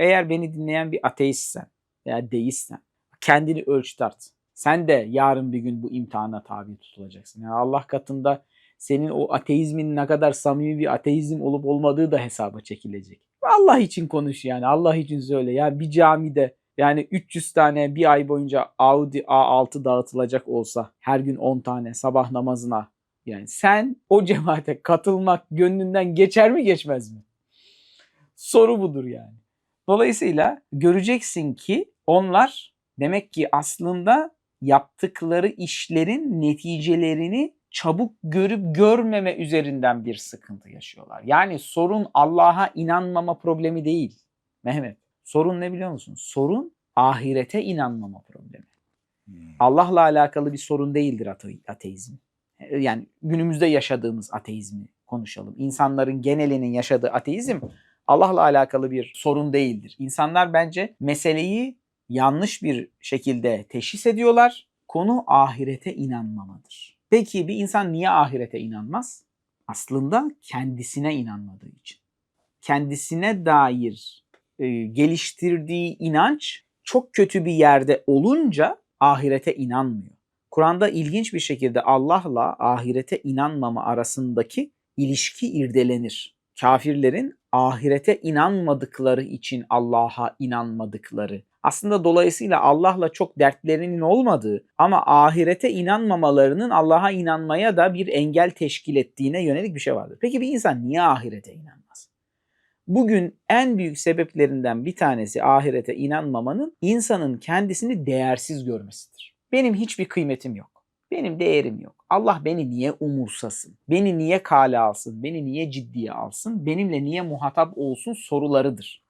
Eğer beni dinleyen bir ateistsen veya deistsen kendini ölç tart. Sen de yarın bir gün bu imtihana tabi tutulacaksın. Yani Allah katında senin o ateizmin ne kadar samimi bir ateizm olup olmadığı da hesaba çekilecek. Allah için konuş yani. Allah için söyle. Yani bir camide yani 300 tane bir ay boyunca Audi A6 dağıtılacak olsa her gün 10 tane sabah namazına yani sen o cemaate katılmak gönlünden geçer mi geçmez mi? Soru budur yani. Dolayısıyla göreceksin ki onlar demek ki aslında yaptıkları işlerin neticelerini çabuk görüp görmeme üzerinden bir sıkıntı yaşıyorlar. Yani sorun Allah'a inanmama problemi değil Mehmet. Sorun ne biliyor musun? Sorun ahirete inanmama problemi. Allah'la alakalı bir sorun değildir ate- ateizm. Yani günümüzde yaşadığımız ateizmi konuşalım. İnsanların genelinin yaşadığı ateizm Allah'la alakalı bir sorun değildir. İnsanlar bence meseleyi yanlış bir şekilde teşhis ediyorlar. Konu ahirete inanmamadır. Peki bir insan niye ahirete inanmaz? Aslında kendisine inanmadığı için. Kendisine dair e, geliştirdiği inanç çok kötü bir yerde olunca ahirete inanmıyor. Kur'an'da ilginç bir şekilde Allah'la ahirete inanmama arasındaki ilişki irdelenir. Kafirlerin ahirete inanmadıkları için Allah'a inanmadıkları. Aslında dolayısıyla Allah'la çok dertlerinin olmadığı ama ahirete inanmamalarının Allah'a inanmaya da bir engel teşkil ettiğine yönelik bir şey vardır. Peki bir insan niye ahirete inanmaz? Bugün en büyük sebeplerinden bir tanesi ahirete inanmamanın insanın kendisini değersiz görmesidir. Benim hiçbir kıymetim yok. Benim değerim yok. Allah beni niye umursasın? Beni niye kale alsın? Beni niye ciddiye alsın? Benimle niye muhatap olsun sorularıdır.